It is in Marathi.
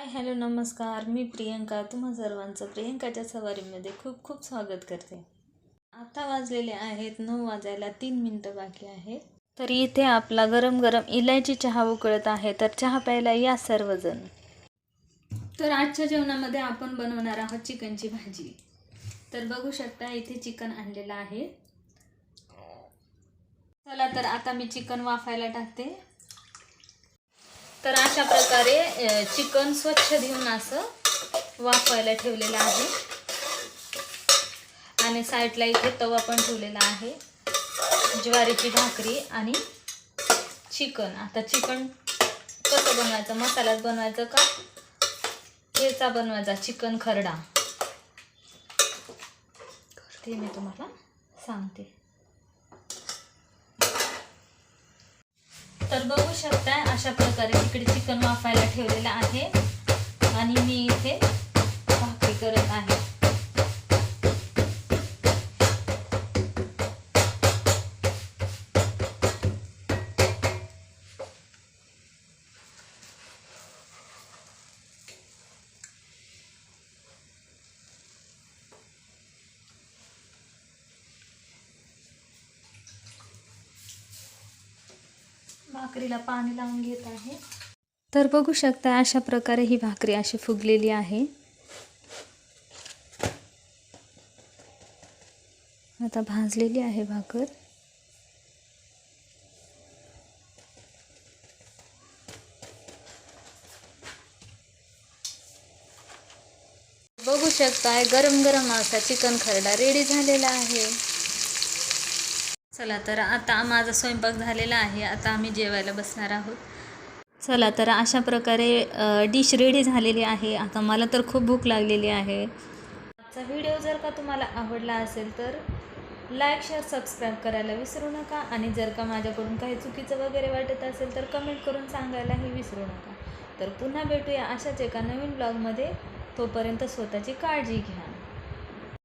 हाय हॅलो नमस्कार. मी प्रियंका. तुम्हा सर्वांचं प्रियंकाच्या सवारीमध्ये खूप खूप स्वागत करते. आता वाजलेले आहेत नऊ वाजायला तीन मिनटं बाकी आहेत. तर इथे आपला गरम गरम इलायची चहा उकळत आहे. तर चहा प्यायला या सर्वजण. तर आजच्या जेवणामध्ये आपण बनवणार आहोत चिकनची भाजी. तर बघू शकता इथे चिकन आणलेलं आहे. चला तर आता मी चिकन वाफायला टाकते. तर अशा प्रकारे चिकन स्वच्छ धुवून असं वाफवायला ठेवलेलं आहे. आणि साईडला इथे तवा पण ठेवलेला आहे. ज्वारीची भाकरी आणि चिकन. आता चिकन कसं बनवायचं? मसालाच बनवायचं का? ठेचा बनवायचा चिकन खरडा. ते मी तुम्हाला सांगते. तर बघू शकताय अशा प्रकारे तिकडे चिकन वाफायला ठेवलेलं आहे. आणि मी इथे भाकरी करत आहे. भाकरीला पाणी लावून घेत आहे. तर बघू शकता अशा प्रकारे ही भाकरी अशी फुगलेली आहे. आता भाजलेली आहे भाकर. बघू शकताय गरम गरम असा चिकन खरडा रेडी झालेला आहे. चला तर आता माझा स्वयंपाक झालेला आहे. आता आम्ही जेवायला बसणार आहोत. चला तर अशा प्रकारे डिश रेडी झालेली आहे. आता मला तर खूप भूक लागलेली आहे. आजचा व्हिडिओ जर का तुम्हाला आवडला असेल तर लाईक शेअर सबस्क्राईब करायला विसरू नका. आणि जर का माझ्याकडून काही चुकीचं वगैरे वाटत असेल तर कमेंट करून सांगायलाही विसरू नका. तर पुन्हा भेटूया अशाच एका नवीन ब्लॉगमध्ये तोपर्यंत स्वतःची काळजी घ्या.